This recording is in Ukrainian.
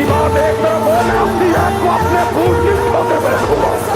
Іване, як на мене, як вас не будь, ніхто не врятував.